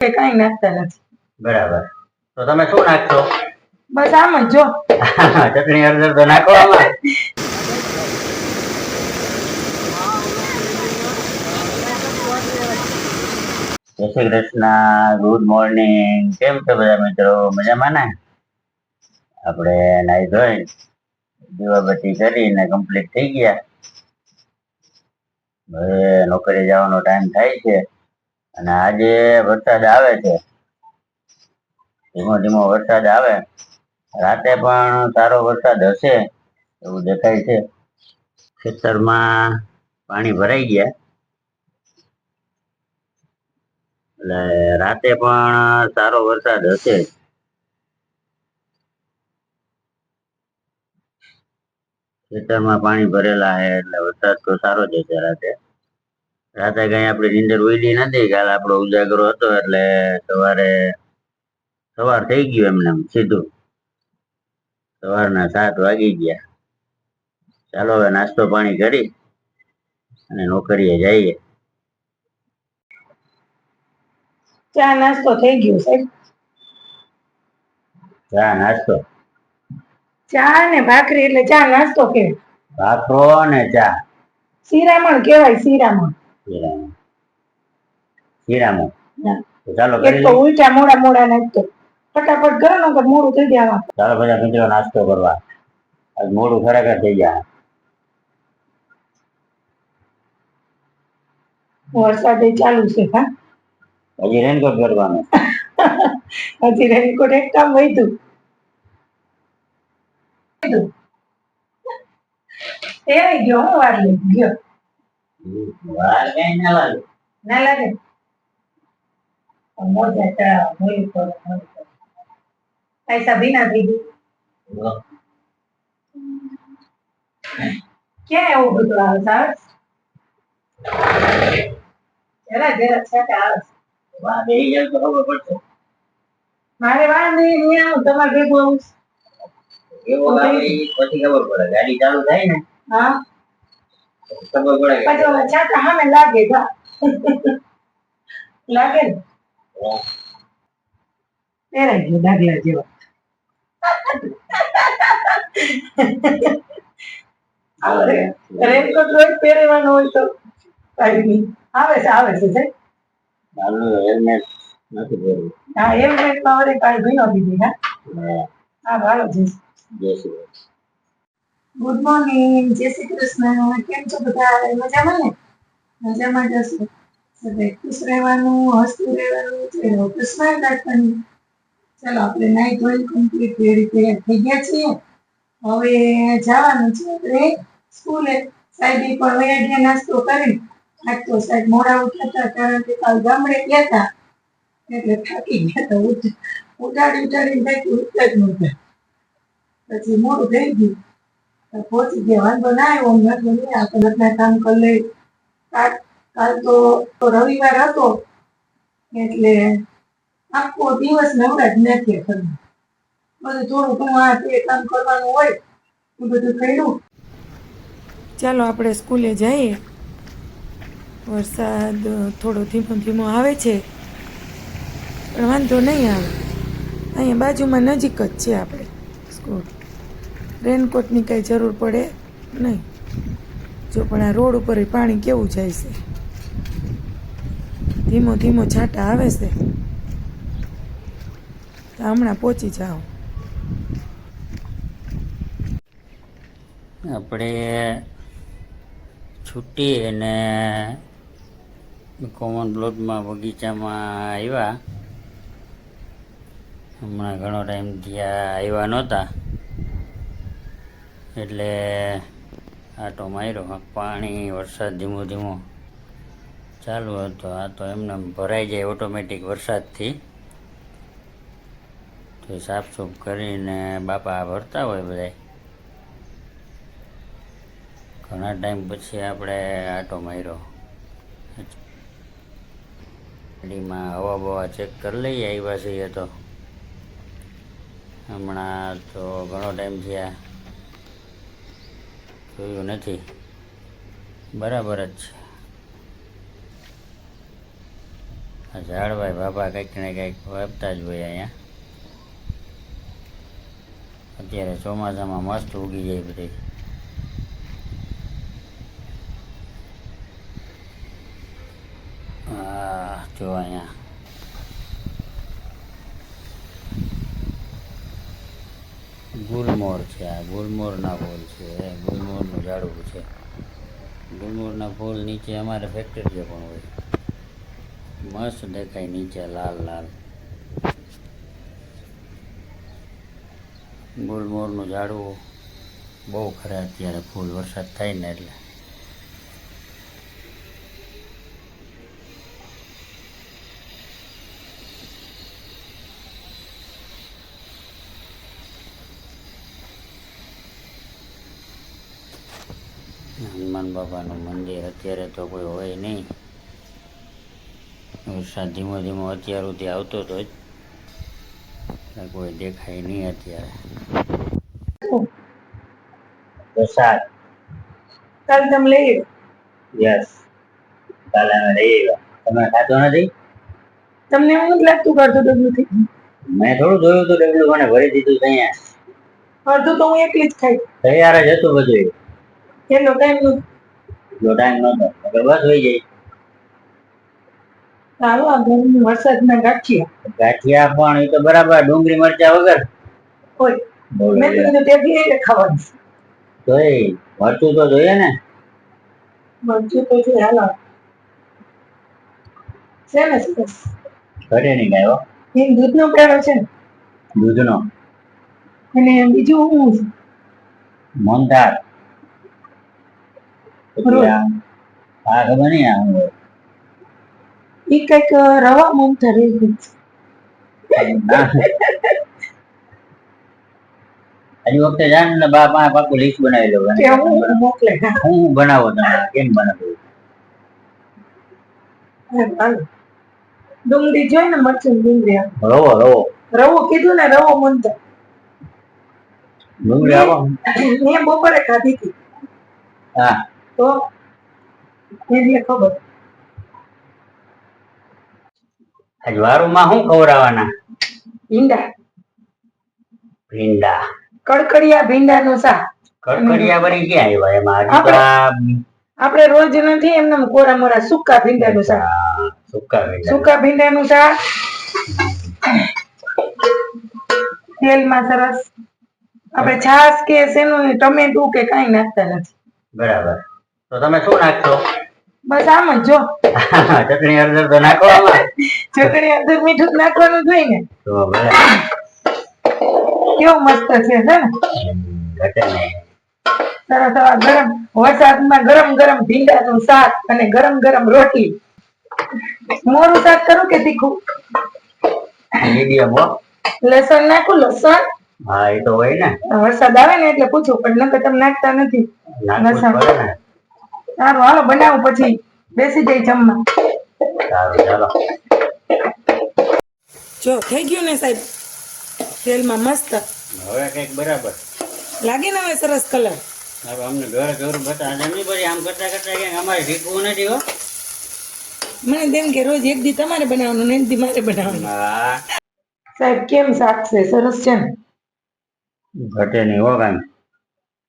કે કઈ નાખતા નથી. બરાબર. તો તમે શું નાખશો? બસ આમ જ જો. ચટણી હળદર તો નાખો આમાં. જય શ્રી કૃષ્ણ ગુડ મોર્નિંગ. કેમ છો બધા મિત્રો? મજામાં ને? આપણે નાઈ ધોઈ દીવાબત્તી કરીને કમ્પ્લીટ થઈ ગયા. હવે નોકરી જવાનો ટાઈમ થાય છે. અને આજે વરસાદ આવે છે. ધીમો ધીમો વરસાદ આવે. રાતે પણ સારો વરસાદ હશે એવું દેખાય છે. ખેતરમાં પાણી ભરાઈ ગયા. એટલે રાતે પણ સારો વરસાદ હશે. ખેતરમાં પાણી ભરેલા છે એટલે વરસાદ તો સારો જ હશે રાતે. રાતે કઈ આપણી નીંદર ઉડી નથી કાલ આપણો ઉજાગરો હતો એટલે સવારે સવાર થઈ ગયું એમને એમ સીધું. સવારના સાત વાગી ગયા. ચાલો હવે નાસ્તો પાણી કરી અને નોકરીએ જઈએ. ચા નાસ્તો થઈ ગયો સાહેબ? ચા નાસ્તો? ચા ને ભાખરી એટલે ચા નાસ્તો કે ભાખરો ને ચા. શિરામણ કહેવાય શિરામણ. શીરામાં શીરામાં તો ચાલો કરી તો ઉલટા મોડા મોડા નાખતો ફટાફટ કરો ને કે મોડું થઈ જાય ચાલો બધા મિત્રો નાસ્તો કરવા. આજ મોડું ખરેખર થઈ જાય. વરસાદ ચાલુ છે હા? હજી રેનકોટ કરવાનું હજી રેનકોટ એક કામ વધ્યું. એ ગયો હું વાર ગયો. વાર કઈ ના લાગે. ના લાગે? મોજા ચડાવવા મોલી પર મોલી પર પૈસા ભીના થઈ ગયું. ક્યાં એવું બધું આવે સાહેબ જરા જરા છાટા આવે. વાર બેસી જાય તો ખબર પડશે. મારે વાર નહીં નહીં આવું તમારે ભેગું આવું એવું પછી ખબર પડે. ગાડી ચાલુ થાય ને. હા. પછી છાતા સામે લાગે જા. લાગે ને? પહેરાઈ ગયો દાખલા જેવો. આવે. રેનકોટ રોજ પહેરવાનો હોય તો કાંઈ નહીં. આવે છે આવે છે સાહેબ. હેલ્મેટ નથી પહેરવું. હા એમ રેટમાં વળી કાંઈ ભીનો દીધી હા? હા, હા ભાલો જી જય શ્રી કૃષ્ણ. ગુડ મોર્નિંગ જય શ્રી કૃષ્ણ. કેમ છો બધા? મજામાં ને? મજામાં જ હશો. ખુશ રહેવાનું, હસતું રહેવાનું, ચહેરો કૃષ્ણ સ્માઈલ ચાલો આપણે નાઈ ધોઈ કમ્પ્લીટ રેડી તૈયાર થઈ ગયા છીએ? હવે જવાનું છે આપણે સ્કૂલે. સાહેબ પણ વયા નાસ્તો કરી આજ તો સાહેબ મોડા ઉઠ્યા કારણ કે કાલ ગામડે ગયા હતા. એટલે થાકી ગયા હતા. ઉઠ ઉઠાડી ઉઠાડીને થાકી ઉઠતા જ નહોતા. પછી મોડું થઈ ગયું. પહોંચી ગયા. વાંધો ના આવ્યો આપણે બધા કામ કરી લઈ કાલ તો તો રવિવાર હતો. એટલે આખો દિવસ નવરા જ નથી કર્યું બધું થોડું ઘણું આ તે કામ કરવાનું હોય, એ બધું કર્યું. ચાલો, આપણે સ્કૂલે જઈએ. વરસાદ થોડો ધીમો ધીમો આવે છે. પણ વાંધો નહીં આવે. અહીંયા બાજુમાં નજીક જ છે આપણે સ્કૂલ. રેનકોટની કાંઈ જરૂર પડે નહીં. જો પણ આ રોડ ઉપર પાણી કેવું જાય છે. ધીમો ધીમો છાંટા આવે છે. તો હમણાં પહોંચી જાઓ. આપણે છૂટી અને કોમન પ્લોટમાં બગીચામાં આવ્યા. હમણાં ઘણો ટાઈમ ત્યાં આવ્યા નહોતા. એટલે આટો માર્યો પાણી, વરસાદ ધીમો ધીમો ચાલુ હતો. આ તો એમને ભરાઈ જાય ઓટોમેટિક વરસાદથી. તો સાફ સૂફ કરીને બાપા ભરતા હોય બધાય. ઘણા ટાઈમ પછી આપણે આટો માર્યો. ગાડીમાં હવા બવા ચેક કરી લઈએ આવ્યા છીએ તો. હમણાં તો ઘણો ટાઈમ થયા. જોયું નથી. બરાબર જ છે. આ ઝાડભાઈ બાબા કંઈક ને કંઈક વાપતા જ હોય અહીંયા. અત્યારે ચોમાસામાં મસ્ત ઉગી જાય બધી. હા જો અહીંયા. ગુલમોર છે, આ ગુલમોરના ફૂલ છે ગુલમોરનું ઝાડવું છે. ગુલમોરના ફૂલ નીચે અમારે ફેક્ટરીઓ પણ હોય. મસ્ત દેખાય નીચે, લાલ લાલ. ગુલમોરનું ઝાડવું બહુ ખરા, અત્યારે ફૂલ વરસાદ થાય ને એટલે. હનુમાન બાબાનું મંદિર અત્યારે તો કોઈ હોય નહીં. વરસાદ ધીમો ધીમો અત્યાર સુધી આવતો હતો જ કોઈ દેખાય નહીં અત્યારે. વરસાદ. કાલ તમે લઈ યસ. કાલે અમે લઈ આવ્યા. તમે ખાતો નથી? તમને એવું નથી લાગતું કરતો તો ડગલું મેં થોડું જોયું હતું ડબલું મને ભરી દીધું અહીંયા. અડધું તો હું એકલી જ ખાઈ. તૈયાર જ હતું બધું. એનો ટાઈમ નથી જો ટાઈમ નહોતો નકર બસ હોઈ જાય. ચાલો આ ગરમી વરસાદના ગાંઠિયા. ગાંઠિયા પણ એ તો બરાબર ડુંગળી મરચા વગર. હોય બોલો મેં તો કીધું તે બી ખાવાનું. તોય મરચું તો જોઈએ ને. મરચું તો છે હાલો. છે ને સરસ. ઘરે નહીં ગાયો એ દૂધનો પેડો છે ને. દૂધનો. અને બીજું શું શું હોય. એ કંઈક રવા મન ના. હજી વખતે જાણ ને બા પાસે પાકું લિસ્ટ બનાવી લઉં હું મોકલે. હું. બનાવો તમે? કેમ બનાવો? ડુંગળી જોઈ ને મરચું ડુંગળી રવો રવો. રવો કીધું ને રવો મૂંગતા ડુંગળી આવો. મેં બપોરે ખાધી હતી. હા. તો ખબર? આજ શું ખવડાવવાના? ભીંડા. ભીંડા. કડકડિયા ભીંડાનું શાક. કડકડિયા વળી ક્યાં આવ્યા? એમાં આપણે રોજ નથી એમને કોરા મોરા સુકા ભીંડાનું શાક. સુકા સૂકા ભીંડા સુકા ભીંડાનું શાક. તેલમાં સરસ. આપણે છાશ કે શેનું ટમેટું કે કઈ નાખતા નથી. બરાબર. તો તમે શું નાખશો? બસ આમ જ જો. ચટણી અંદર તો નાખો આમાં. ચટણી અંદર મીઠું નાખવાનું જ ને. તો ભલે કેવો મસ્ત છે ને? સરસ આવા ગરમ વરસાદમાં ગરમ ગરમ ભીંડાનું શાક અને ગરમ ગરમ રોટલી મોરું શાક કરું કે તીખું? મીડિયમ હો. લસણ નાખું લસણ. હા એ તો હોય ને. વરસાદ આવે ને એટલે પૂછું પણ નકર તમે નાખતા નથી. લસણ સારું હાલો બનાવું પછી. બેસી જઈ જમવા. જો થઈ ગયું ને સાહેબ? તેલમાં મસ્ત. હવે કંઈક બરાબર. લાગે ને હવે સરસ કલર? હવે અમને ઘર ઘર બતા એમની પછી આમ કરતા કરતા ક્યાંક અમારે શીખવું નથી હો. મને તેમ કે રોજ એક દી તમારે બનાવવાનું ને એક દી મારે બનાવવાનું. સાહેબ કેમ શાક છે? સરસ છે ને? ઘટે નહીં હો કાંઈ.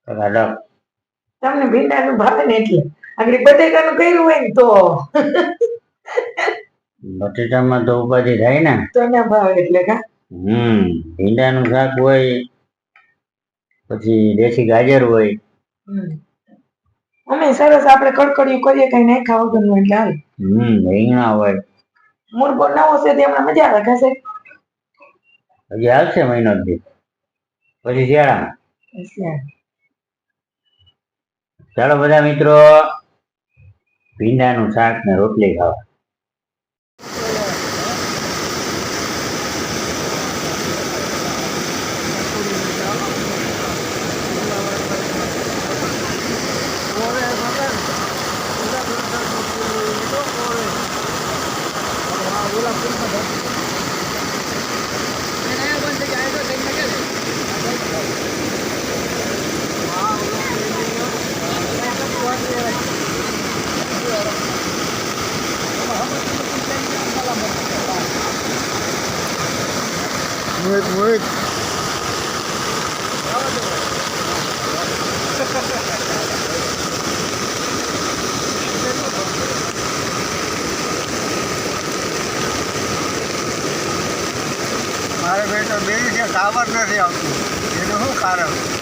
તમને તમને ભીંડાનું ભાવે ને એટલે. આગળ બટેકાનું કર્યું હોય ને તો. બટેટામાં તો ઉપાધિ થાય ને. તો ના ભાવે એટલે કા? હમ ભીંડાનું શાક હોય પછી દેશી ગાજર હોય. અમે સરસ આપણે કડકડિયું કરીએ કઈ નાખ્યા વગરનું એટલે હાલ. હમ રીંગણા હોય. મુરબો નવો છે તે હમણાં મજા આવે ખાશે? હજી આવશે મહિનો દી પછી શિયાળામાં. ચાલો બધા મિત્રો ભીંડાનું શાક ને રોટલી ખાવા Thank you. મોહિત મારે બેટો બે છે ટાવર નથી આવતું. એનું શું કારણ?